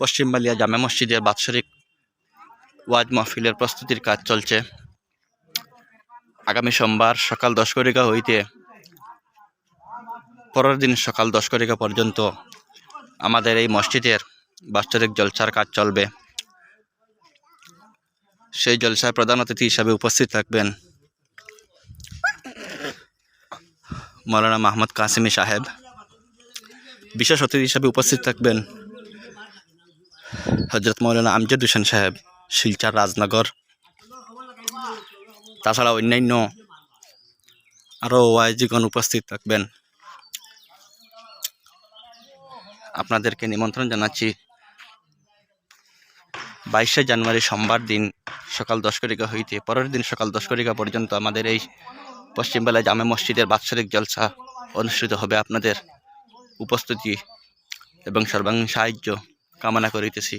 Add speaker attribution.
Speaker 1: পশ্চিম বালিয়া জামে মসজিদের বাৎসরিক ওয়াজ মাহফিলের প্রস্তুতির কাজ চলছে। আগামী সোমবার সকাল দশ করিকা হইতে পরের দিন সকাল দশ করিকা পর্যন্ত আমাদের এই মসজিদের বাৎসরিক জলসার কাজ চলবে। সেই জলসায় প্রধান অতিথি হিসাবে উপস্থিত থাকবেন মৌলানা মাহমুদ কাসিমি সাহেব। বিশেষ অতিথি হিসাবে উপস্থিত থাকবেন হজরত মৌলানা আমজাদ হোসেন সাহেব, শিলচার রাজনগর। তাছাড়া অন্যান্য আরও ওয়াইজিগণ উপস্থিত থাকবেন। আপনাদেরকে নিমন্ত্রণ জানাচ্ছি, বাইশে জানুয়ারি সোমবার দিন সকাল দশ করিকা হইতে, পরের দিন সকাল দশ করিকা পর্যন্ত আমাদের এই পশ্চিমবেলা জামে মসজিদের বাৎসরিক জলসা অনুষ্ঠিত হবে। আপনাদের উপস্থিতি এবং সর্বাঙ্গীন সাহায্য কামনা করিতেছি।